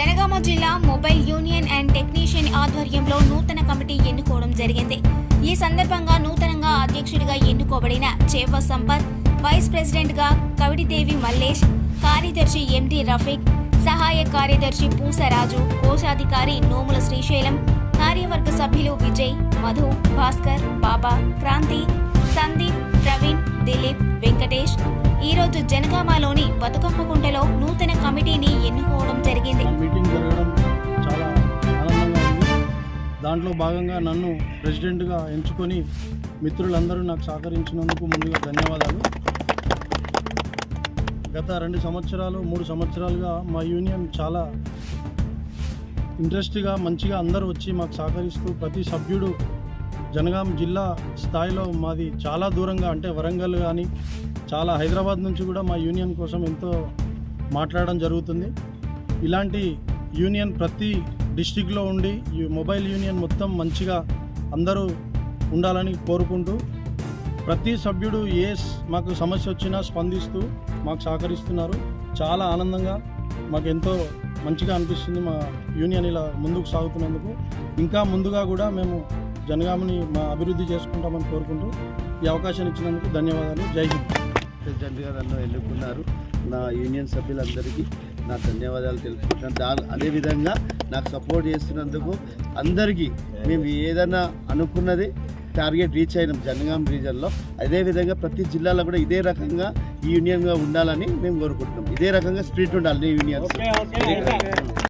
జనగామ జిల్లా mobile union and technician ఆధ్వర్యంలో నూతన కమిటీ ఎన్నుకోవడం జరిగింది. ఈ సందర్భంగా నూతనంగా అధ్యక్షుడిగా ఎన్నుకోబడిన చేవ సంపత్ వైస్ ప్రెసిడెంట్గా కవిడిదేవి మల్లేష్ కార్యదర్శి ఎండి రఫీక్ సహాయ కార్యదర్శి పూసరాజు కోశాధికారి నోముల శ్రీశైలం కార్యవర్గ సభ్యులు విజయ్ మధు భాస్కర్ బాబా క్రాంతి సందీప్ ప్రవీణ్ దిలీప్ వెంకటేష్. ఈరోజు జనగామలోని బతుకమ్మ కుంటలో నూతన కమిటీని ఎన్నుకోవడం జరిగింది. దాంట్లో భాగంగా నన్ను ప్రెసిడెంట్గా ఎంచుకొని మిత్రులందరూ నాకు సహకరించినందుకు ముందుగా ధన్యవాదాలు. గత రెండు సంవత్సరాలు మూడు సంవత్సరాలుగా మా యూనియన్ చాలా ఇంట్రెస్ట్గా మంచిగా అందరూ వచ్చి మాకు సహకరిస్తూ ప్రతి సభ్యుడు జనగాం జిల్లా స్థాయిలో మాది చాలా దూరంగా అంటే వరంగల్ కానీ చాలా హైదరాబాద్ నుంచి కూడా మా యూనియన్ కోసం ఎంతో మాట్లాడడం జరుగుతుంది. ఇలాంటి యూనియన్ ప్రతి డిస్టిక్లో ఉండి ఈ మొబైల్ యూనియన్ మొత్తం మంచిగా అందరూ ఉండాలని కోరుకుంటూ ప్రతి సభ్యుడు ఏ మాకు సమస్య వచ్చినా స్పందిస్తూ మాకు సహకరిస్తున్నారు. చాలా ఆనందంగా మాకు ఎంతో మంచిగా అనిపిస్తుంది మా యూనియన్ ఇలా ముందుకు సాగుతున్నందుకు. ఇంకా ముందుగా కూడా మేము జనగామని మా అభివృద్ధి చేసుకుంటామని కోరుకుంటూ ఈ అవకాశం ఇచ్చినందుకు ధన్యవాదాలు. జై హింద్. ప్రెసిడెంట్గా నన్ను ఎన్నుకున్నారు. నా యూనియన్ సభ్యులందరికీ నా ధన్యవాదాలు తెలుపుకుంటున్నాను. దా అదేవిధంగా నాకు సపోర్ట్ చేస్తున్నందుకు అందరికీ మేము ఏదైనా అనుకున్నది టార్గెట్ రీచ్ అయినాం జనగాం రీజన్లో అదేవిధంగా ప్రతి జిల్లాలో కూడా ఇదే రకంగా ఈ యూనియన్గా ఉండాలని మేము కోరుకుంటున్నాం. ఇదే రకంగా స్ట్రీట్ ఉండాలి యూనియన్స్